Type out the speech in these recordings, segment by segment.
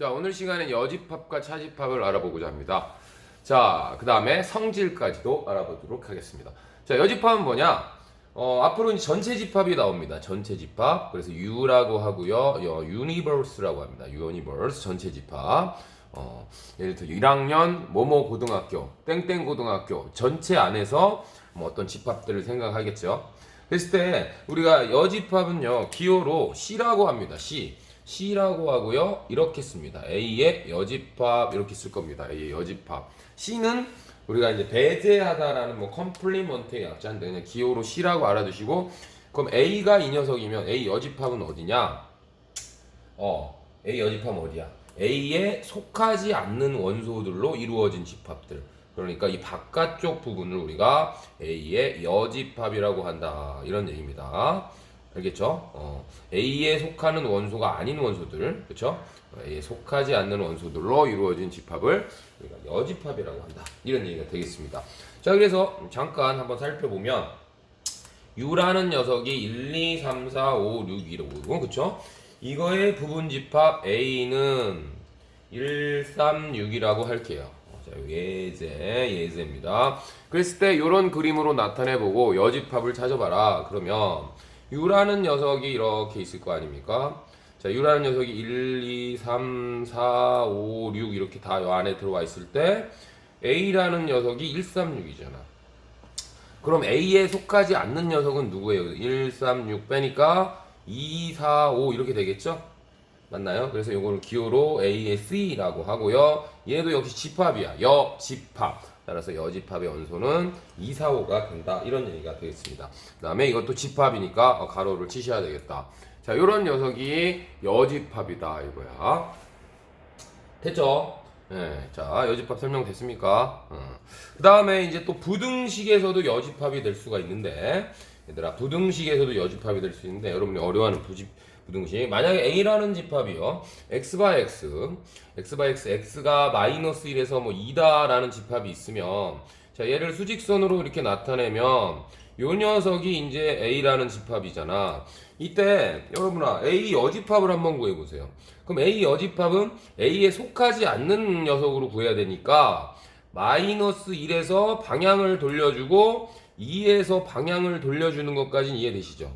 자, 오늘 시간에 여집합과 차집합을 알아보고자 합니다. 자, 그 다음에 성질까지도 알아보도록 하겠습니다. 자, 여집합은 뭐냐? 어, 앞으로 이제 전체 집합이 나옵니다. 전체 집합. 그래서 U라고 하고요. 어, Universe라고 합니다. Universe 전체 집합. 어, 예를 들어 1학년 뭐뭐 고등학교, 땡땡 고등학교 전체 안에서 뭐 어떤 집합들을 생각하겠죠. 그랬을 때 우리가 여집합은요 기호로 C라고 합니다. C. C라고 하고요. 이렇게 씁니다. A의 여집합 이렇게 쓸 겁니다. A의 여집합. C는 우리가 이제 배제하다라는 뭐 컴플리먼트의 약자인데 그냥 기호로 C라고 알아두시고 그럼 A가 이 녀석이면 A 여집합은 어디냐? 어, A 여집합은 어디야? A에 속하지 않는 원소들로 이루어진 집합들. 그러니까 이 바깥쪽 부분을 우리가 A의 여집합이라고 한다. 이런 얘기입니다. 알겠죠? 어, A에 속하는 원소가 아닌 원소들, 그렇죠? A에 속하지 않는 원소들로 이루어진 집합을 우리가 여집합이라고 한다. 이런 얘기가 되겠습니다. 자, 그래서 잠깐 한번 살펴보면 U라는 녀석이 1, 2, 3, 4, 5, 6 이러고 그쵸? 이거의 부분 집합 A는 1, 3, 6이라고 할게요. 자, 예제, 예제입니다. 그랬을 때 이런 그림으로 나타내보고 여집합을 찾아봐라. 그러면 U라는 녀석이 이렇게 있을 거 아닙니까? 자, U라는 녀석이 1, 2, 3, 4, 5, 6 이렇게 다 요 안에 들어와 있을 때 A라는 녀석이 1, 3, 6이잖아. 그럼 A에 속하지 않는 녀석은 누구예요? 1, 3, 6 빼니까 2, 4, 5 이렇게 되겠죠? 맞나요? 그래서 이거를 기호로 A의 C라고 하고요. 얘도 역시 집합이야. 여 집합. 따라서 여집합의 원소는 2, 4, 5가 된다. 이런 얘기가 되겠습니다. 그 다음에 이것도 집합이니까 어, 가로를 치셔야 되겠다. 자, 이런 녀석이 여집합이다. 이거야. 됐죠? 네, 자 여집합 설명됐습니까? 어. 그 다음에 이제 또 부등식에서도 여집합이 될 수가 있는데 얘들아 부등식에서도 여집합이 될 수 있는데 여러분이 어려워하는 부집, 부등식 만약에 A라는 집합이요 x by x x by x x가 마이너스 1에서 뭐 2다라는 집합이 있으면 자 얘를 수직선으로 이렇게 나타내면 요 녀석이 이제 A라는 집합이잖아. 이때 여러분아 A 여집합을 한번 구해보세요. 그럼 A 여집합은 A에 속하지 않는 녀석으로 구해야 되니까 마이너스 1에서 방향을 돌려주고 2에서 방향을 돌려주는 것까지는 이해되시죠?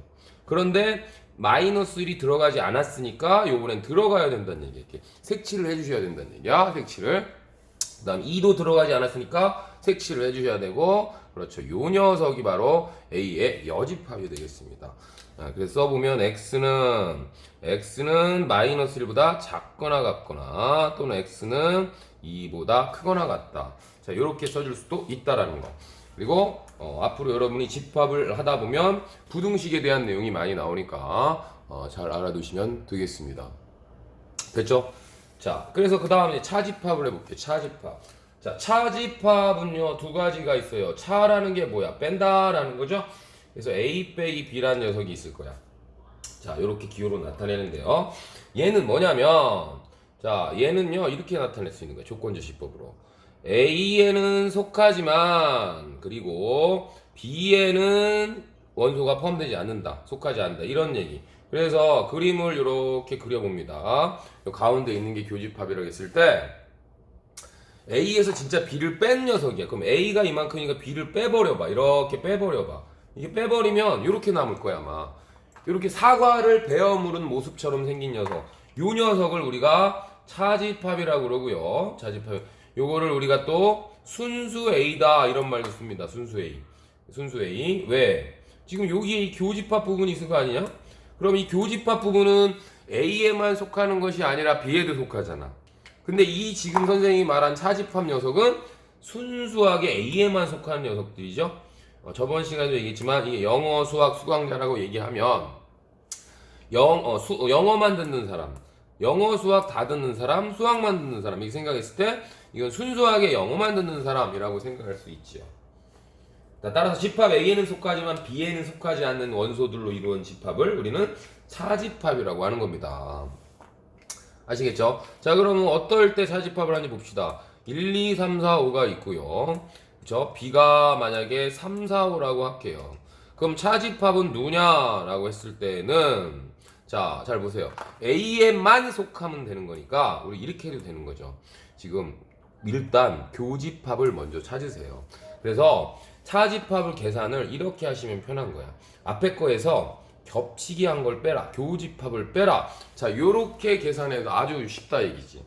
그런데 마이너스 1이 들어가지 않았으니까 요번엔 들어가야 된다는 얘기 이렇게 색칠을 해주셔야 된다는 얘기야. 색칠을. 그 다음 2도 들어가지 않았으니까 색칠을 해주셔야 되고 그렇죠. 요 녀석이 바로 A의 여집합이 되겠습니다. 아, 그래서 써보면 X는 X는 마이너스 1보다 작거나 같거나 또는 X는 2보다 크거나 같다. 자 이렇게 써줄 수도 있다라는 거. 그리고 어, 앞으로 여러분이 집합을 하다 보면 부등식에 대한 내용이 많이 나오니까 어, 잘 알아두시면 되겠습니다 됐죠? 자, 그래서 그 다음에 차집합을 해볼게요. 차집합. 자, 차집합은요, 두 가지가 있어요. 차라는 게 뭐야? 뺀다라는 거죠? 그래서 A 빼기 B라는 녀석이 있을 거야. 자, 이렇게 기호로 나타내는데요. 얘는 뭐냐면, 자, 얘는요, 이렇게 나타낼 수 있는 거야. 조건제시법으로. A에는 속하지만, 그리고 B에는 원소가 포함되지 않는다. 속하지 않는다. 이런 얘기. 그래서 그림을 이렇게 그려봅니다. 요 가운데 있는 게 교집합이라고 했을 때 A에서 진짜 B를 뺀 녀석이야. 그럼 A가 이만큼이니까 B를 빼버려봐. 이렇게 빼버려봐. 이게 빼버리면 이렇게 남을 거야 아마. 이렇게 사과를 베어 물은 모습처럼 생긴 녀석. 요 녀석을 우리가 차집합이라고 그러고요. 차집합. 요거를 우리가 또 순수 A다 이런 말도 씁니다. 순수 A. 순수 A. 왜? 지금 여기에 이 교집합 부분이 있을 거 아니냐? 그럼 이 교집합 부분은 A에만 속하는 것이 아니라 B에도 속하잖아. 근데 이 지금 선생님이 말한 차집합 녀석은 순수하게 A에만 속하는 녀석들이죠. 어, 저번 시간에도 얘기했지만 이게 영어, 수학, 수강자라고 얘기하면 영, 어, 수, 어, 영어만 듣는 사람, 영어, 수학 다 듣는 사람, 수학만 듣는 사람 이렇게 생각했을 때 이건 순수하게 영어만 듣는 사람이라고 생각할 수 있지요. 자, 따라서 집합 A에는 속하지만 B에는 속하지 않는 원소들로 이루어진 집합을 우리는 차집합이라고 하는 겁니다. 아시겠죠? 자, 그러면 어떨 때 차집합을 하는지 봅시다. 1, 2, 3, 4, 5가 있고요. 그쵸? B가 만약에 3, 4, 5라고 할게요. 그럼 차집합은 누구냐라고 했을 때는 자, 자, 잘 보세요. A에만 속하면 되는 거니까 우리 이렇게 해도 되는 거죠. 지금 일단 교집합을 먼저 찾으세요. 그래서 차집합을 계산을 이렇게 하시면 편한 거야. 앞에 거에서 겹치기 한 걸 빼라. 교집합을 빼라. 자, 요렇게 계산해도 아주 쉽다 얘기지.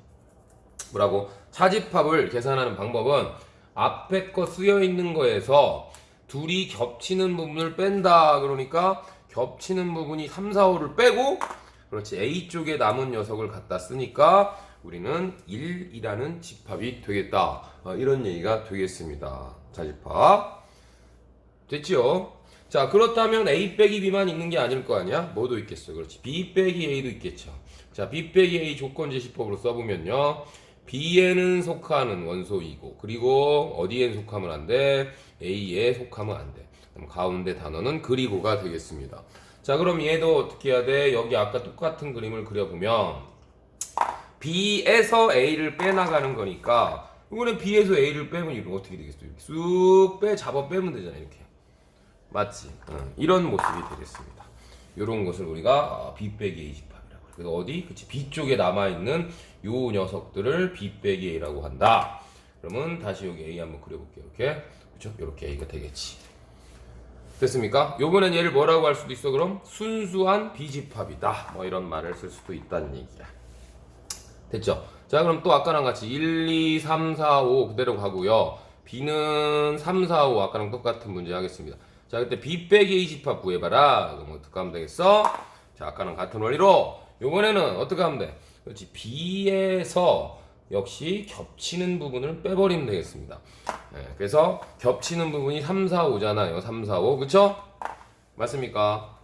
뭐라고? 차집합을 계산하는 방법은 앞에 거 쓰여 있는 거에서 둘이 겹치는 부분을 뺀다. 그러니까 겹치는 부분이 3, 4, 5를 빼고 그렇지. A 쪽에 남은 녀석을 갖다 쓰니까 우리는 1이라는 집합이 되겠다. 어, 이런 얘기가 되겠습니다. 자집합. 됐죠? 자, 그렇다면 A 빼기 B만 있는 게 아닐 거 아니야? 뭐도 있겠어. 그렇지. B 빼기 A도 있겠죠. 자, B 빼기 A 조건 제시법으로 써보면요. B에는 속하는 원소이고, 그리고 어디엔 속하면 안 돼? A에 속하면 안 돼. 그럼 가운데 단어는 그리고가 되겠습니다. 자, 그럼 얘도 어떻게 해야 돼? 여기 아까 똑같은 그림을 그려보면, B에서 A를 빼나가는 거니까, 이거는 B에서 A를 빼면 이거 어떻게 되겠어? 이렇게 쑥 빼, 잡아 빼면 되잖아, 이렇게. 맞지? 응, 이런 모습이 되겠습니다. 이런 것을 우리가 어, B 빼기 A 집합이라고. 그래서 어디? 그치 B 쪽에 남아 있는 요 녀석들을 B 빼기 A라고 한다. 그러면 다시 여기 A 한번 그려볼게요. 이렇게 그렇죠? 이렇게 A가 되겠지. 됐습니까? 요번엔 얘를 뭐라고 할 수도 있어? 그럼 순수한 B 집합이다. 뭐 이런 말을 쓸 수도 있다는 얘기야. 됐죠? 자, 그럼 또 아까랑 같이 1, 2, 3, 4, 5 그대로 가고요. B는 3, 4, 5 아까랑 똑같은 문제 하겠습니다. 자, 그때 B 빼기 A 집합 구해봐라. 그럼 어떻게 하면 되겠어? 자, 아까랑 같은 원리로 요번에는 어떻게 하면 돼? 그렇지. B에서 역시 겹치는 부분을 빼버리면 되겠습니다. 네, 그래서 겹치는 부분이 3, 4, 5잖아요. 3, 4, 5. 그쵸? 맞습니까?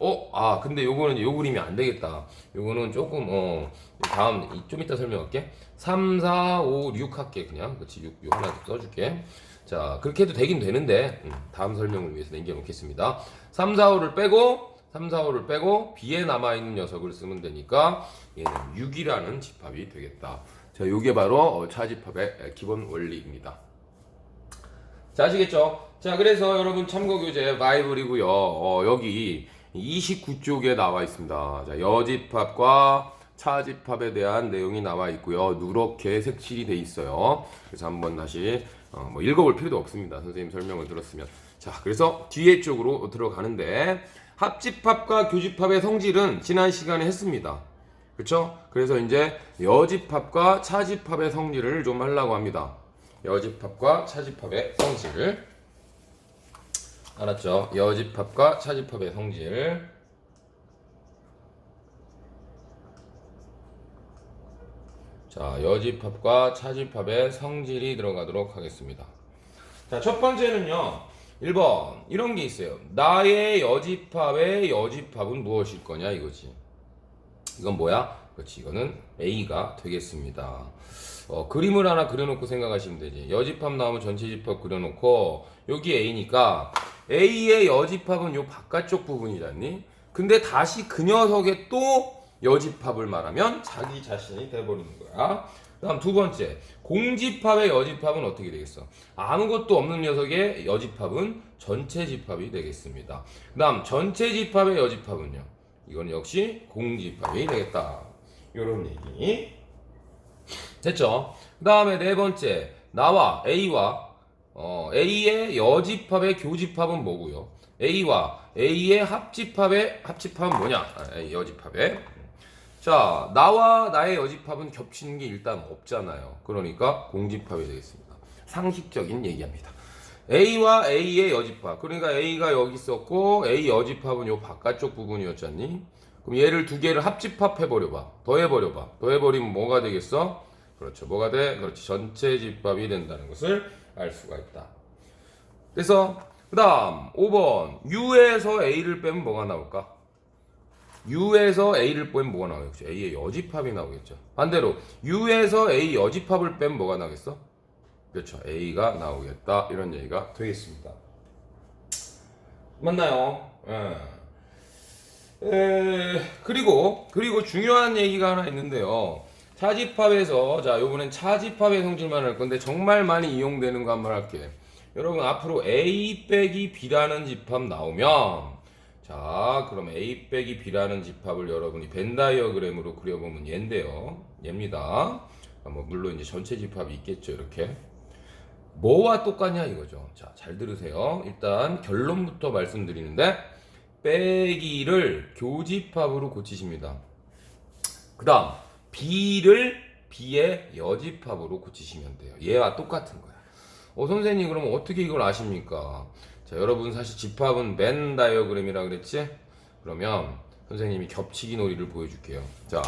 어, 아, 근데 요거는 요 그림이 안 되겠다. 요거는 조금, 어, 다음, 이- 좀 이따 설명할게. 3, 4, 5, 6 할게, 그냥. 그치, 6, 6 하나 더 써줄게. 자, 그렇게 해도 되긴 되는데, 음, 다음 설명을 위해서 남겨놓겠습니다. 3, 4, 5를 빼고, 3, 4, 5를 빼고, B에 남아있는 녀석을 쓰면 되니까, 얘는 6이라는 집합이 되겠다. 자, 요게 바로 어, 차집합의 기본 원리입니다. 자, 아시겠죠? 자, 그래서 여러분 참고 교재 바이블이고요. 어, 여기 29쪽에 나와 있습니다. 자, 여집합과 차집합에 대한 내용이 나와 있고요. 누렇게 색칠이 돼 있어요. 그래서 한번 다시 어, 뭐 읽어볼 필요도 없습니다. 선생님 설명을 들었으면. 자, 그래서 뒤에 쪽으로 들어가는데 합집합과 교집합의 성질은 지난 시간에 했습니다. 그렇죠? 그래서 이제 여집합과 차집합의 성질을 좀 하려고 합니다. 여집합과 차집합의 성질. 알았죠? 여집합과 차집합의 성질. 자, 여집합과 차집합의 성질이 들어가도록 하겠습니다. 자, 첫 번째는요. 1번. 이런 게 있어요. 나의 여집합의 여집합은 무엇일 거냐 이거지. 이건 뭐야? 그렇지. 이거는 A가 되겠습니다. 어, 그림을 하나 그려놓고 생각하시면 되지. 여집합 나오면 전체 집합 그려놓고 여기 A니까 A의 여집합은 요 바깥쪽 부분이잖니? 근데 다시 그 녀석의 또 여집합을 말하면 자기 자신이 돼버리는 거야. 다음 두 번째 공집합의 여집합은 어떻게 되겠어? 아무것도 없는 녀석의 여집합은 전체 집합이 되겠습니다. 그다음 전체 집합의 여집합은요. 이건 역시 공집합이 되겠다. 이런 얘기. 됐죠? 그 다음에 네 번째, 나와 A와 어, A의 여집합의 교집합은 뭐고요? A와 A의 합집합의 합집합은 뭐냐? 아, 여집합의. 자, 나와 나의 여집합은 겹치는 게 일단 없잖아요. 그러니까 공집합이 되겠습니다. 상식적인 얘기합니다. A와 A의 여집합. 그러니까 A가 여기 있었고 A 여집합은 요 바깥쪽 부분이었잖니? 그럼 얘를 두 개를 합집합 해 버려 봐. 더해 버려 봐. 더해 버리면 뭐가 되겠어? 그렇죠. 뭐가 돼? 그렇지. 전체 집합이 된다는 것을 알 수가 있다. 그래서 그 다음 5번 U에서 A를 빼면 뭐가 나올까? U에서 A를 빼면 뭐가 나오겠죠? A의 여집합이 나오겠죠. 반대로 U에서 A 여집합을 빼면 뭐가 나겠어? 그렇죠. A가 나오겠다. 이런 얘기가 되겠습니다. 맞나요? 예. 에, 그리고 그리고 중요한 얘기가 하나 있는데요. 차집합에서 자 요번엔 차집합의 성질만 할 건데 정말 많이 이용되는 거 한번 할게. 여러분 앞으로 A 빼기 B라는 집합 나오면 자, 그럼 A 빼기 B라는 집합을 여러분이 벤 다이어그램으로 그려보면 얘인데요. 얘입니다. 아, 뭐 물론 이제 전체 집합이 있겠죠. 이렇게. 뭐와 똑같냐 이거죠. 자, 잘 들으세요. 일단 결론부터 말씀드리는데 빼기를 교집합으로 고치십니다. 그다음 B를 B의 여집합으로 고치시면 돼요. 얘와 똑같은 거야. 어 선생님 그럼 어떻게 이걸 아십니까? 자, 여러분 사실 집합은 맨 다이어그램이라 그랬지? 그러면 선생님이 겹치기 놀이를 보여줄게요. 자,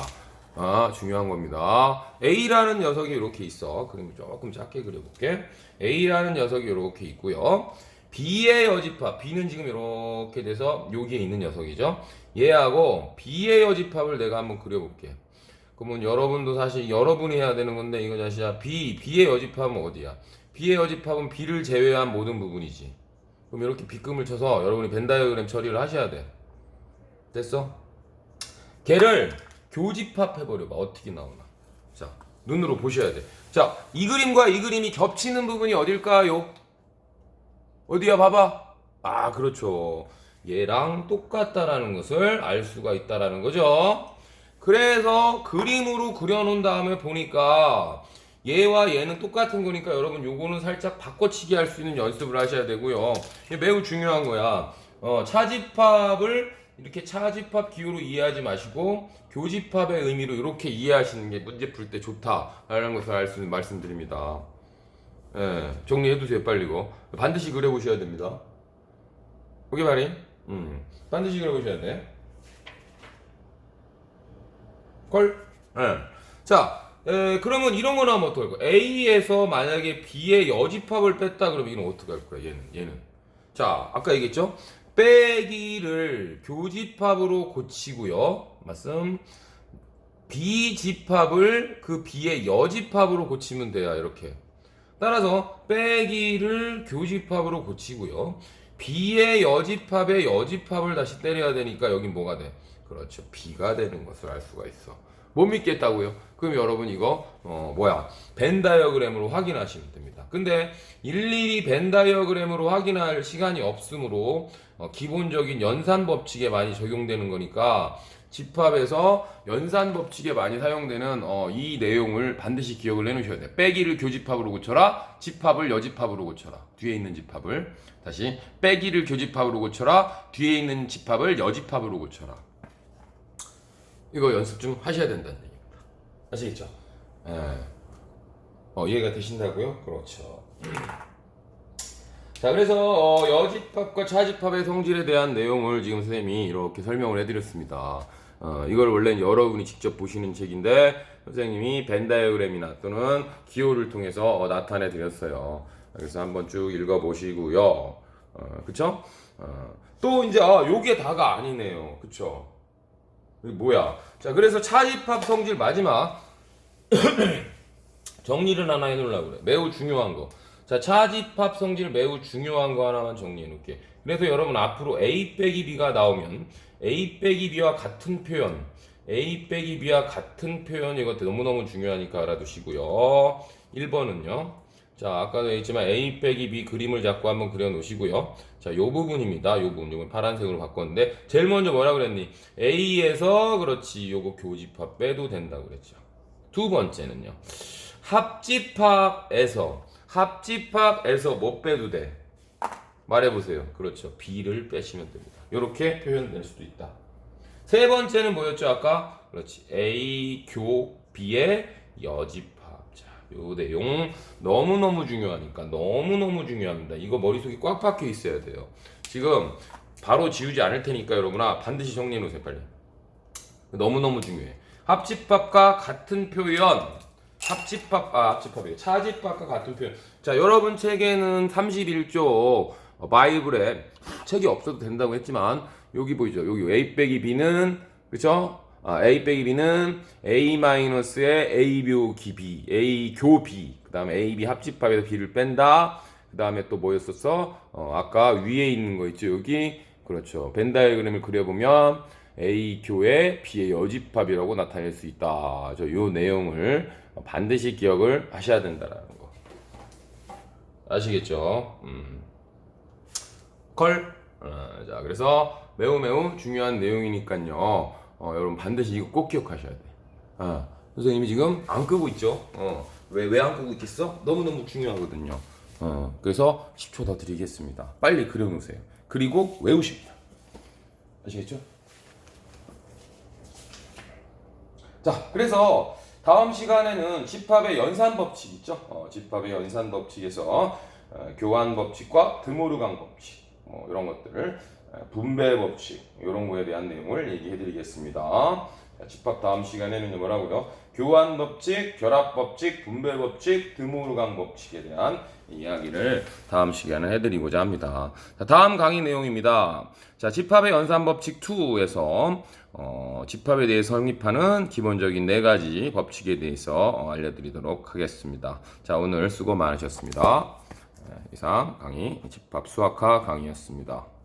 아, 중요한 겁니다. A라는 녀석이 이렇게 있어. 그림을 조금 작게 그려볼게. A라는 녀석이 이렇게 있고요. B의 여집합, B는 지금 이렇게 돼서 여기에 있는 녀석이죠. 얘하고 B의 여집합을 내가 한번 그려볼게. 그러면 여러분도 사실 여러분이 해야 되는 건데 이거 자시야 B, B의 여집합은 어디야? B의 여집합은 B를 제외한 모든 부분이지. 그럼 이렇게 B금을 쳐서 여러분이 벤 다이어그램 처리를 하셔야 돼. 됐어? 걔를 교집합 해버려봐. 어떻게 나오나. 자, 눈으로 보셔야 돼. 자, 이 그림과 이 그림이 겹치는 부분이 어딜까요? 어디야, 봐봐. 아, 그렇죠. 얘랑 똑같다라는 것을 알 수가 있다라는 거죠. 그래서 그림으로 그려놓은 다음에 보니까 얘와 얘는 똑같은 거니까 여러분 요거는 살짝 바꿔치기 할 수 있는 연습을 하셔야 되고요. 이게 매우 중요한 거야. 어, 차집합을 이렇게 차집합 기호로 이해하지 마시고 교집합의 의미로 이렇게 이해하시는 게 문제 풀 때 좋다라는 것을 알 수 말씀드립니다. 예, 정리해두세요 빨리 이거 반드시 그려보셔야 됩니다. 오케이 말이? 음, 반드시 그려보셔야 돼. 걸? 예. 자, 에, 그러면 이런 거 나오면 어떡할 거야? A에서 만약에 B의 여집합을 뺐다 그러면 이건 어떻게 할 거야? 얘는, 얘는. 자, 아까 얘기했죠? 빼기를 교집합으로 고치고요. 말씀. B집합을 그 B의 여집합으로 고치면 돼요. 이렇게. 따라서 빼기를 교집합으로 고치고요. B의 여집합의 여집합을 다시 때려야 되니까 여긴 뭐가 돼? 그렇죠. B가 되는 것을 알 수가 있어. 못 믿겠다고요? 그럼 여러분 이거 어 뭐야 벤 다이어그램으로 확인하시면 됩니다. 근데 일일이 벤 다이어그램으로 확인할 시간이 없으므로 어, 기본적인 연산 법칙에 많이 적용되는 거니까 집합에서 연산 법칙에 많이 사용되는 어, 이 내용을 반드시 기억을 해놓으셔야 돼요. 빼기를 교집합으로 고쳐라. 집합을 여집합으로 고쳐라. 뒤에 있는 집합을 다시 빼기를 교집합으로 고쳐라. 뒤에 있는 집합을 여집합으로 고쳐라. 이거 연습 좀 하셔야 된다는 얘기입니다. 아시겠죠? 예. 어, 이해가 되신다고요? 그렇죠. 자, 그래서 어, 여집합과 차집합의 성질에 대한 내용을 지금 선생님이 이렇게 설명을 해드렸습니다. 어, 이걸 원래 여러분이 직접 보시는 책인데 선생님이 벤 다이어그램이나 또는 기호를 통해서 어, 나타내 드렸어요. 그래서 한번 쭉 읽어보시고요. 어, 그쵸? 어, 또 이제 아, 요게 다가 아니네요. 그쵸? 이게 뭐야? 자, 그래서 차집합 성질 마지막 정리를 하나 해놓으려고 그래. 매우 중요한 거. 자, 차집합 성질 매우 중요한 거 하나만 정리해 놓을게. 그래서 여러분 앞으로 A 빼기 B가 나오면 A 빼기 B와 같은 표현, A 빼기 B와 같은 표현 이거 너무너무 중요하니까 알아두시고요. 1번은요. 자, 아까도 얘기했지만 A 빼기 B 그림을 잡고 한번 그려 놓으시고요. 자, 요 부분입니다. 요 부분. 요건 파란색으로 바꿨는데 제일 먼저 뭐라 그랬니? A에서 그렇지. 요거 교집합 빼도 된다고 그랬죠. 두 번째는요. 합집합에서 합집합에서 못 빼도 돼. 말해보세요. 그렇죠. B를 빼시면 됩니다. 이렇게 표현될 수도 있다. 세 번째는 뭐였죠? 아까 그렇지. A 교 B의 여집합. 자, 요 내용 너무 너무 중요하니까 너무 너무 중요합니다. 이거 머릿속에 꽉 박혀 있어야 돼요. 지금 바로 지우지 않을 테니까 여러분아 반드시 정리해 놓으세요 빨리. 너무 너무 중요해. 합집합과 같은 표현. 합집합 아 합집합이에요. 차집합과 같은 표현. 자 여러분 책에는 31조 어, 바이블에 책이 없어도 된다고 했지만 여기 보이죠? 여기 A 빼기 B는 그죠? 아, A 빼기 B는 A 마이너스의 A 묘기 B, A 교 B, 그 다음에 A, B 합집합에서 B를 뺀다. 그 다음에 또 뭐였었어? 어, 아까 위에 있는 거 있죠? 여기 그렇죠. 벤 다이어그램을 그려보면 A 교의 B의 여집합이라고 나타낼 수 있다. 저요 내용을 반드시 기억을 하셔야 된다라는 거. 아시겠죠? 음. 걸? 어, 자, 그래서 매우 매우 중요한 내용이니까요. 어, 여러분 반드시 이거 꼭 기억하셔야 돼. 아, 선생님이 지금 안 끄고 있죠. 어, 왜 왜 안 끄고 있겠어? 너무 너무 중요하거든요. 어, 그래서 10초 더 드리겠습니다. 빨리 그려놓으세요. 그리고 외우십니다. 아시겠죠? 자, 그래서 다음 시간에는 집합의 연산 법칙 있죠? 어, 집합의 연산 법칙에서 어, 교환 법칙과 드모르강 법칙 뭐 이런 것들을 어, 분배 법칙 이런 거에 대한 내용을 얘기해 드리겠습니다. 자, 집합 다음 시간에는 뭐라고요? 교환 법칙, 결합 법칙, 분배 법칙, 드모르강 법칙에 대한 이야기를 다음 시간에 해드리고자 합니다. 자, 다음 강의 내용입니다. 자, 집합의 연산 법칙 2에서 어, 집합에 대해서 성립하는 기본적인 네 가지 법칙에 대해서 어, 알려드리도록 하겠습니다. 자, 오늘 수고 많으셨습니다. 네, 이상 강의 집합 수학화 강의였습니다.